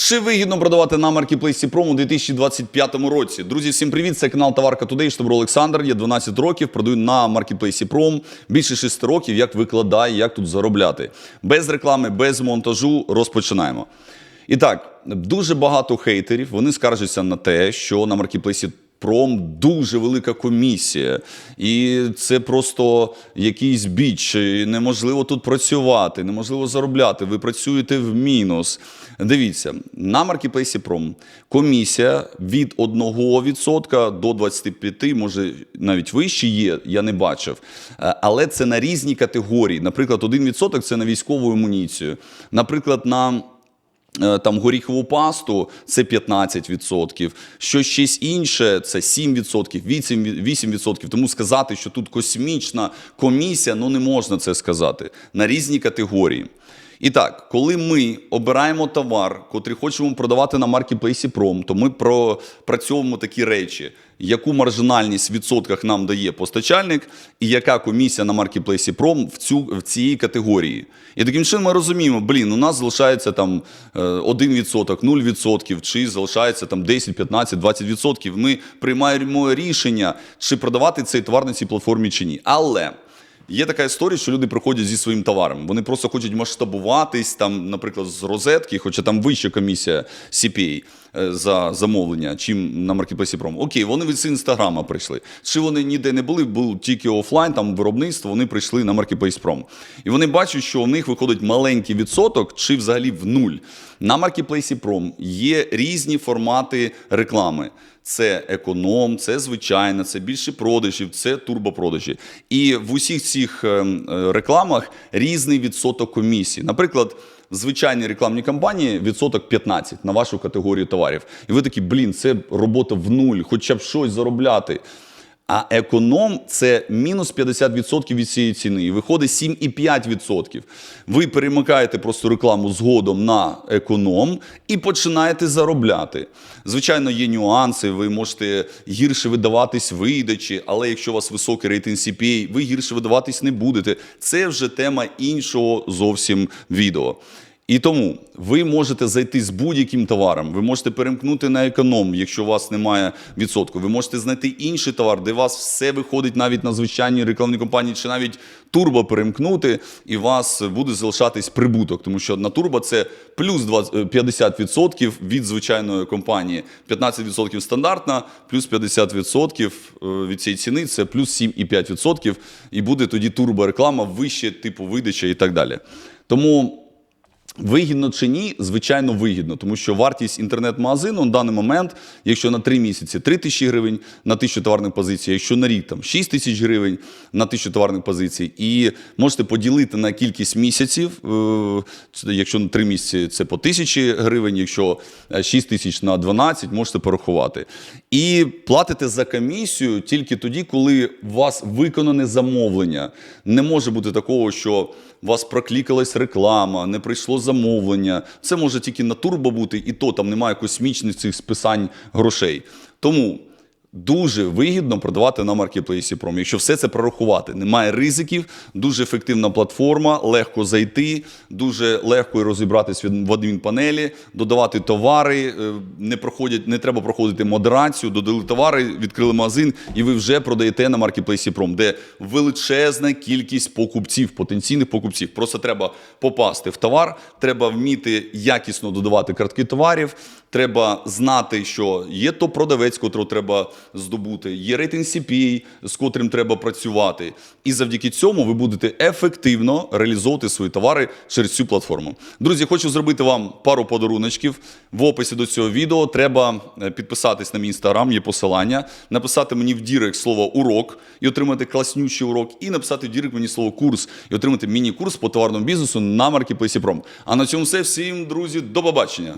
Чи вигідно продавати на маркетплейсі Пром у 2025 році? Друзі, всім привіт! Це канал Товарка Today, Штабро Олександр. Я 12 років продаю на маркетплейсі Пром. Більше 6 років, як викладаю, як тут заробляти. Без реклами, без монтажу розпочинаємо. І так, дуже багато хейтерів вони скаржаться на те, що на маркетплейсі Пром дуже велика комісія, і це просто якийсь біч. Неможливо тут працювати, неможливо заробляти. Ви працюєте в мінус. Дивіться, на маркетплейсі Пром комісія від 1% до 25%, може навіть вище є, я не бачив. Е, Але це на різні категорії. Наприклад, 1% це на військову амуніцію. Наприклад, на там горіхову пасту це 15%, що щось інше це 7%, 8%, 8%. Тому сказати, що тут космічна комісія, ну не можна це сказати на різні категорії. І так, коли ми обираємо товар, котрий хочемо продавати на маркетплейсі Пром, то ми пропрацьовуємо такі речі, яку маржинальність в відсотках нам дає постачальник, і яка комісія на маркетплейсі Пром в цю в цій категорії. І таким чином ми розуміємо, блін, у нас залишається там е, 1%, 0%, чи залишається там 10, 15, 20%. Ми приймаємо рішення, чи продавати цей товар на цій платформі чи ні. Але Є така історія, що люди приходять зі своїм товаром. Вони просто хочуть масштабуватись, там, наприклад, з розетки, хоча там вища комісія CPA за замовлення, чим на маркетплейсі Пром. Окей, вони від інстаграма прийшли. Чи вони ніде не були, був тільки офлайн, там виробництво, вони прийшли на маркетплейс Пром. І вони бачать, що у них виходить маленький відсоток, чи взагалі в нуль. На маркетплейсі Пром є різні формати реклами. Це економ, це звичайна, це більше продажів, це турбопродажі. І в усіх цих е, е, рекламах різний відсоток комісії. Наприклад, в звичайній рекламній кампанії відсоток 15 на вашу категорію товарів. І ви такі, блін, це робота в нуль, хоча б щось заробляти. А економ це мінус 50% від цієї ціни. І виходить 7,5%. Ви перемикаєте просто рекламу згодом на економ і починаєте заробляти. Звичайно, є нюанси, ви можете гірше видаватись видачі, але якщо у вас високий рейтинг CPA, ви гірше видаватись не будете. Це вже тема іншого зовсім відео. І тому ви можете зайти з будь-яким товаром, ви можете перемкнути на економ, якщо у вас немає відсотку. Ви можете знайти інший товар, де у вас все виходить навіть на звичайній рекламній компанії, чи навіть турбо перемкнути, і у вас буде залишатись прибуток, тому що на турбо це плюс 20, е, 50% від звичайної компанії, 15% стандартна, плюс 50% від цієї ціни це плюс 7,5%, і буде тоді турбореклама вище типу видача і так далі. Тому. Вигідно чи ні? Звичайно, вигідно, тому що вартість інтернет-магазину на даний момент, якщо на 3 місяці 3 тисячі гривень на тисячу товарних позицій, якщо на рік там 6 тисяч гривень на тисячу товарних позицій, і можете поділити на кількість місяців. е, Якщо на 3 місяці це по тисячі гривень, якщо е, 6 тисяч на 12, можете порахувати. І платите за комісію тільки тоді, коли у вас виконане замовлення. Не може бути такого, що у вас проклікалась реклама, не прийшло замовлення. Це може тільки на турбо бути, і то там немає космічних цих списань грошей. Тому дуже вигідно продавати на маркетплейсі Пром. Якщо все це прорахувати, немає ризиків, дуже ефективна платформа, легко зайти, дуже легко розібратись в адмінпанелі, додавати товари, е, не проходять, не треба проходити модерацію, додали товари, відкрили магазин, і ви вже продаєте на маркетплейсі Пром, де величезна кількість покупців, потенційних покупців. Просто треба попасти в товар, треба вміти якісно додавати картки товарів. Треба знати, що є то продавець, котрого треба здобути, є рейтинг CPA, з котрим треба працювати. І завдяки цьому ви будете ефективно реалізовувати свої товари через цю платформу. Друзі, хочу зробити вам пару подаруночків. В описі до цього відео треба е, підписатись на мій інстаграм, є посилання, написати мені в дірект слово урок і отримати класнючий урок, і написати в дірект мені слово курс і отримати міні-курс по товарному бізнесу на маркетплейсі Пром. А на цьому все. Всім, друзі, до побачення.